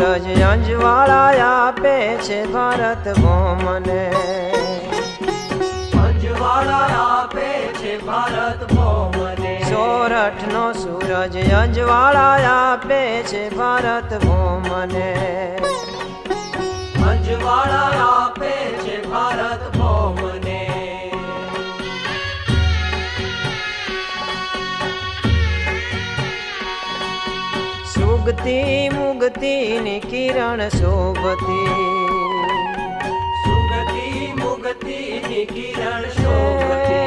સૂરજ અંજવાળા આપે છે ભારત ભોમને આપે છે ભારત ભોમને સોરઠનો સૂરજ અંજવાળા આપે છે ભારત ભોમને અંજવાળા આપે છે ભારત સુગતી મુગતીની કિરણ શોભતી. સુગતિ મુગતિની કિરણ શોભતી.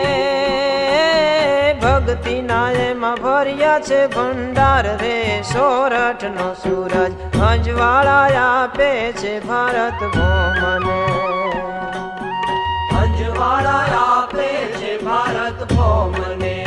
ભક્તિ નાયમાં ભર્યા છે ભંડાર રે સોરઠનો સૂરજ અજવાળા આપે છે ભારત ભોમને અજવાળા આપે છે ભારત ભોમને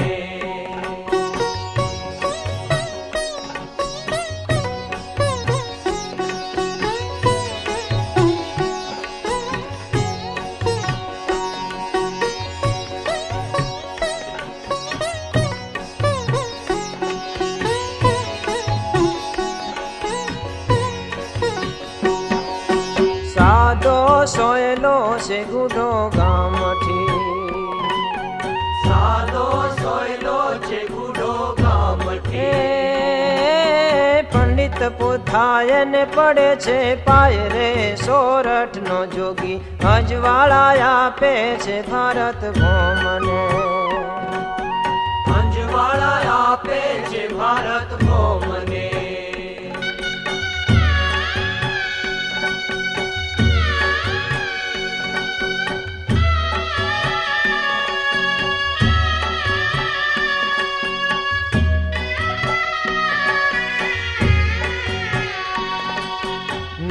સાદો સોયલો છે ગુડો ગામઠી. સાદો સોયલો છે ગુડો ગામઠી. પંડિત પોથાય ને પડે છે પાય રે સોરઠ નો જોગી. અજવાળા આપે છે ભારત ભોમને અજવાળા આપે છે ભારત ભોમને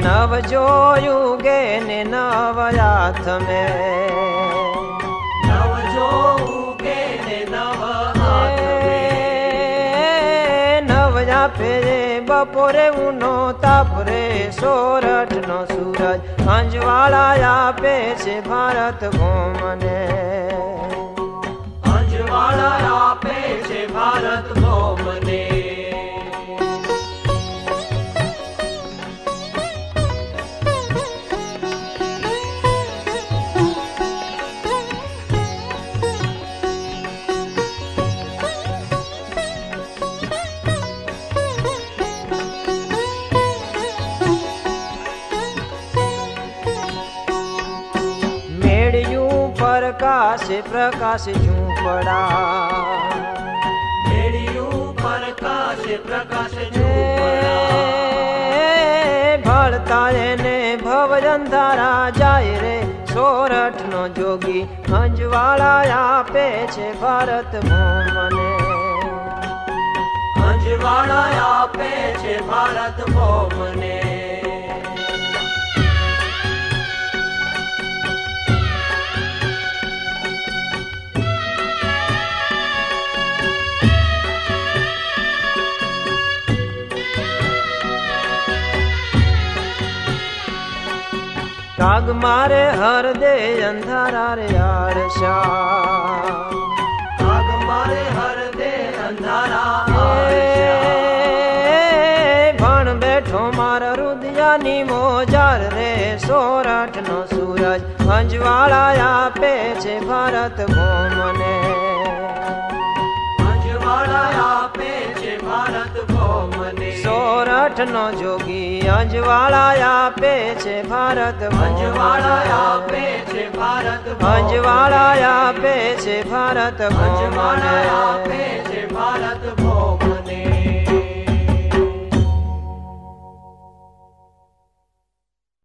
નવ જોયું ગે ને નવ હાથ મેં નવ જો ઉગે ને નવ. નવ આપે બપોરે ઉનો તાપરે સોરઠ નો સૂરજ. અંજવાળા આપે છે ભારત ગોમને. અંજવાળા આપે છે ભારત ભોમને પ્રકાશ પ્રકાશ ઝૂંપડા. પ્રકાશ પ્રકાશ. ભળતા એને ભવ અંધારા જાય રે. સોરઠ નો જોગી અંજવાળા આપે છે ભારત ભોમને અંજવાળા આપે છે ભારત ભોમને કાગ મારે હર દે અંધારા રે આળસા આગ મારે હર દે અંધારા. ભણ બેઠો મારા રુદિયાની મોજાર રે સોરઠ નો સૂરજ અંજવાળા આપે છે ભારત ભોમને અંજવાળા સોરઠ નો જોગી અંજવાળા આપે છે ભારત અંજવાળા. આપે છે ભારત. અંજવાળા આપે છે ભારત અંજવાળા આપે છે ભારત